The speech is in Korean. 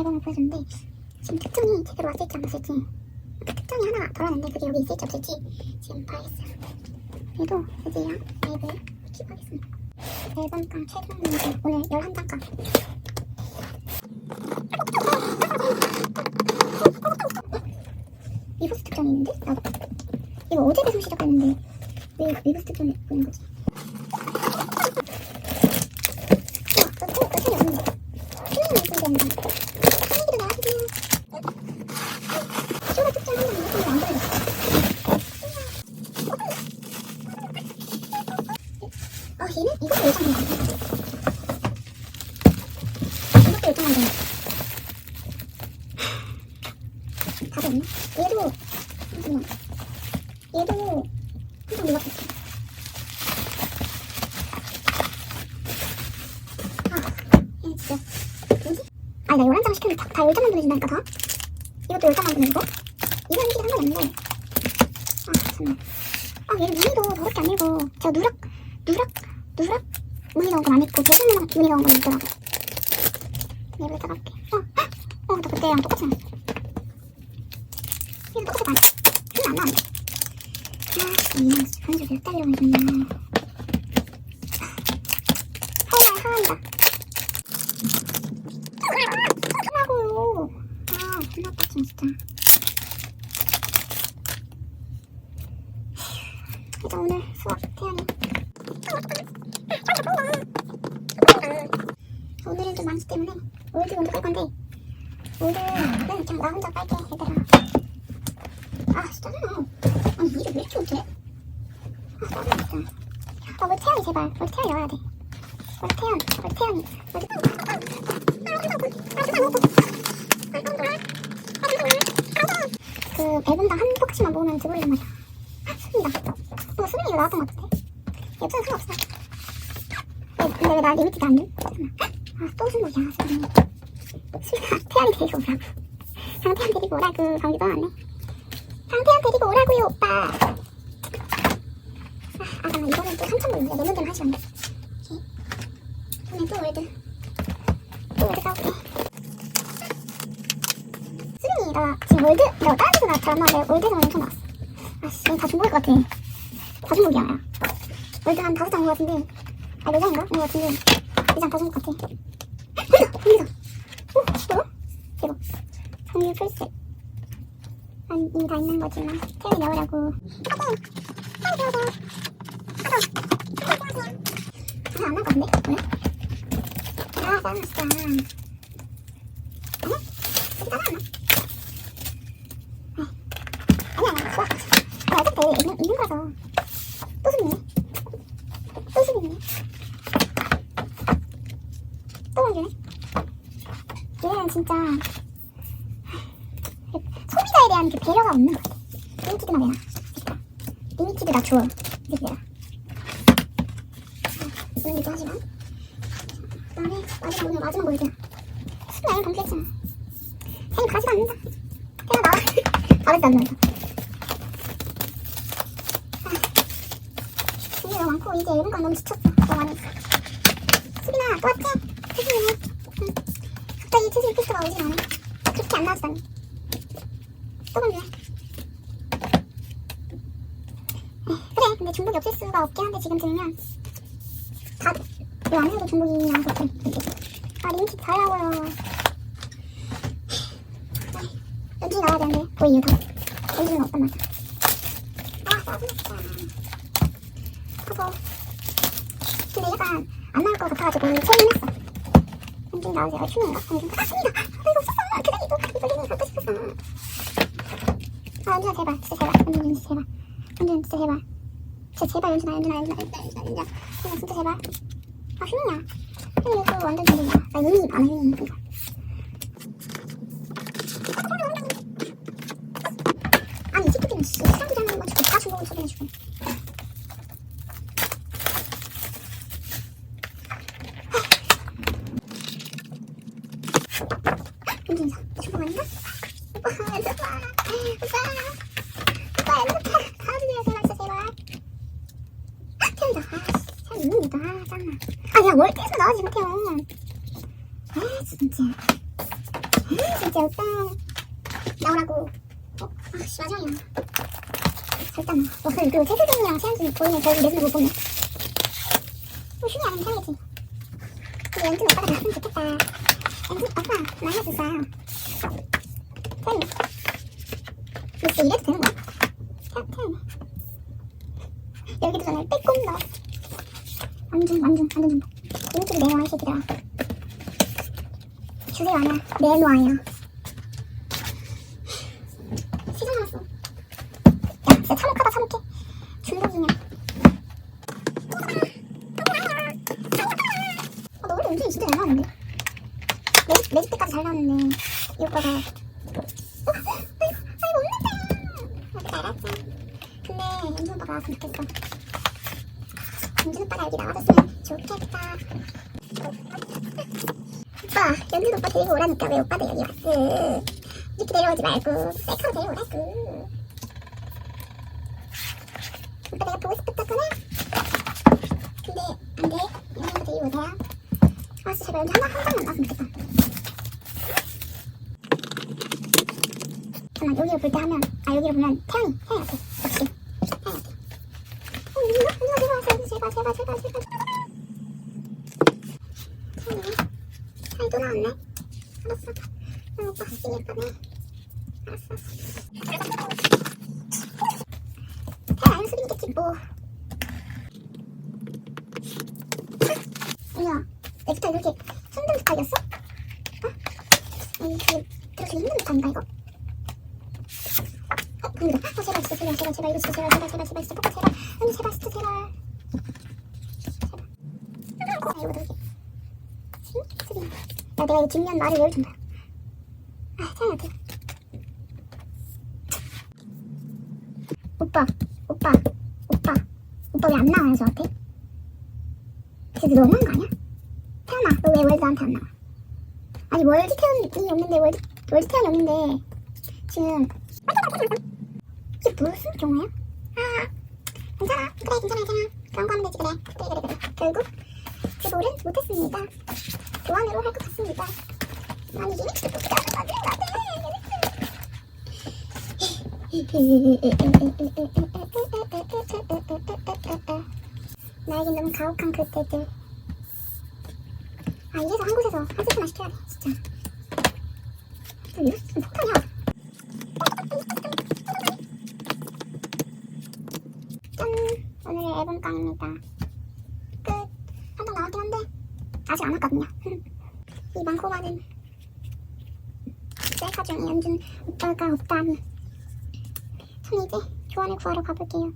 앨범을 보여줬는데 지금 특종이 제대로 왔을지 안 왔을지 그 특종이 하나 덜 왔는데 그게 여기 있을지 없을지 지금 봐야겠어요. 그래도 이제야 라이브 킵하겠습니다. 앨범당 최종 오늘 11장가. 위버스 특전이 있는데? 나도 이거 어제 배송 시작했는데 왜 위버스 특전이 보는 거지? 아, 저 또, 또 없는데 수능이 있는데 수능이도 나와주세요 쇼가 특전 한번 이렇게 안 그래졌어 아 얘는? 이것도 요즘 한다 한다 답이 없네 얘도 잠시만 얘도 항상 놀랐겠지. 아얘 진짜. 뭐지? 아니 나 11장 시켰는데 다, 다 10장 만들어준다니까 다? 이것도 10장 만드는 거? 이거 한식이 한 번이 없는데 아 정말 아 얘는 무늬도 더럽게 안 읽어 제가 누락 누락 누락? 무늬 넣은 건안 읽고 대신 무늬 넣은 건 있더라고 얘를 이따가 할게 어? 헉! 어, 나 그때랑 똑같이 나왔어 이거 똑같이 봐 이거 안 나왔네 아 이년 한줄 몇 달이라고 해줬냐 하와이 하와이다 하라고요 아 끝났다 진짜 이제 오늘 수업 태연이 오늘은 좀 많기 때문에 올드 먼저 깔 건데 올드는 그냥 나 혼자 깔게 얘들아 아 짜증나 아니 이게 왜 이렇게 못해? 아 짜증나 진짜 아 우리 태연이 제발. 우리 태연이 나와야 돼. 우리 태연 우리 태연이. 우리 그 앨범당 한 포크씩만 모으면 지불이란 말이야. 수빈이다. 어 수빈이 이거 나왔던 것 같은데? 여튼 상관없어. 왜, 근데 왜나 리미티드 안 돼? 승부야 수빈이 수빈아 태연이 데리고 오라고. 장태연 데리고 오라고. 감기 떠났네. 장태연 데리고 오라고요 오빠. 아, 아 잠깐만. 이거는 또 3천 원인데 너무 좀 하지 않나 오케이. 오늘 또 월드. 또 월드 까올게 수빈이 나 지금 월드 너 다른 데서 나잘 나왔는데 월드에서 엄청 나왔어. 아씨 다 중복일 것 같아. 다 중복이야 야. 월드 한 다섯 장인 것 같은데. 아, 네 장인가? 네 같은데. 이장 다 중복 같아 여기다 오 뭐야? 대박 정유 풀셋 난 이미 다 있는 거지만 나오고 하고 하고 안할 건데 오늘? 아 짜증나 진짜 아니야? 여기 따라 안나 아니야 아니야 좋아 아니 어차피 있는, 있는 거라서 또 숨네 또 숨네 또 걸리네 얘는 진짜 소비자에 대한 그 배려가 없는 리미티드나 내놔 진짜. 리미티드 나 줘. 이렇게 내놔 이런 얘기 하지만. 그다음에 마지막 오늘 마지막 수빈 아예 검색했잖아. 생일 가지도 않는다. 내가 나와. 가르지 않는다 일이 너무 많고 이제 읽은 건 너무 지쳤어. 너무 많이. 수빈아 또 왔지? 수빈이 응. 갑자기 최신 필수가 오진 않아. 그렇게 안 나왔다니 또 걸리네 에이, 그래. 근데 중복이 없을 수가 없긴 한데 지금 들으면 다왜안 해도 중복이 나와서 아. 리미티 달라고요. 연준이 나와야 되는데. 뭐 이유가 연준이는 없단 말이야. 아 짜증났다. 하고 근데 약간 안 나올 것 같아가지고 체인했어. 연준이 나오세요? 연준이 아 휴닝이다. 아 이거 없었어. 그래 이거. 이거 리닝 갖고 싶었어 아 연준아 제발 진짜 제발 연준 연준 제발 연준 진짜 제발 진짜 제발 연준아 연준아 연준아 연준아 진짜 제발 아 휴닝이야. 휴닝 이거 완전 전쟁이야. 나 유닛이 많아 이거 아니 이 새끼들은 진짜 시간 기자는 거 주고 다 중복을 처리해주고 윤진서 중복 아닌가? 오빠 연습 봐 오빠 오빠 연습 봐 가주세요 제발 진짜 제발 아 태연이다 아씨 태연 이놈이다 아 짱나 아야 월드에서 나와지 못해요 아 진짜. 아 진짜 오빠 나오라고. 어? 아씨 마지막이야. 절대 안 나와 어, 그, 그 최수진이랑 최현진이 보이면 결국 내손을 못 뽑네. 뭐 흉이 안 하면 이상하지. 근데 연준 오빠가 나왔으면 좋겠다. 연준 많이 해줬어요 태연이. 근데 진짜 이래도 되는 거야? 태, 태연이 여기도 전에 빼꼼 넣어. 완전 완전 완전 정보 인기를 내놔 이 새끼들아 주세요. 아니야 내놔야 시장 남았어. 야 진짜 참혹하다 참혹해 중독이냐 아, 너 원래 운전이 진짜 잘 나왔는데? 내, 내집 때까지 잘 나왔는데. 이 오빠가 어? 아이고 아이고 어떻게 알았지 근데 연준 오빠가 좋겠어 연준 오빠가 여기 나와줬으면 좋겠다 오빠 연준 오빠 데리고 오라니까 왜 오빠도 여기 왔어 이렇게 데려오지 말고 셀카로 데려오라고 오빠 내가 보고 싶었다구나 근데 안 돼 연준이 데리고 오세요 아 진짜 제발 연준 하나 한 장만 나왔으면 좋겠다 잠깐만 여기를 볼때 하면 아 여기를 보면 태양이 태양이 같아 역시 태양이 같아 어 누나 누나 제발 제발 제발 제발 또 나왔네 알았어 아 오빠 진짜 예쁘네 알았어 태양 연습이겠지 뭐 뭐야 내 스타일 이렇게 힘든 스타일이었어? 어? 아니 그 그렇게 힘든 스타일인가 이거? 어, 갑니다. 아, 제발, 진짜, 제발, 제발, 제발, 이거 진짜, 제발, 제발, 제발, 제발, 진짜, 포카, 제발. 언니, 제발, 진짜, 제발. 제발. 아, 이거 어떡해. 응? 쓰기. 야, 내가 이 뒷면 말을 왜 이렇게 봐. 아, 태양한테. 오빠, 오빠, 오빠. 오빠 왜 안 나와요, 저한테? 진짜 너무한 거 아니야? 태연아, 너 왜 월드한테 안 나와? 아니, 월드 태연이 없는데, 월드, 월드 태연이 없는데, 지금. 이게 무슨 경우야? 아, 괜찮아. 그래, 괜찮아, 괜찮아. 그런 거 하면 되지, 그래. 그래, 그래, 그래. 결국, 제볼은 못했습니다. 교환으로 할 것 같습니다. 아니, 리믹스 뽑기가 안 돼, 안 돼. 나에겐 너무 가혹한 그때들. 아, 이래서 한 곳에서 한 세트나 시켜야 돼, 진짜. 이거 무슨 폭탄이야. 짠! 오늘의 앨범 깡입니다. 끝! 한장 나왔긴 한데 아직 안 왔거든요. 이 많고 많은 셀카 중에 연준 오빠가 없다니. 저는 이제 교환을 구하러 가볼게요.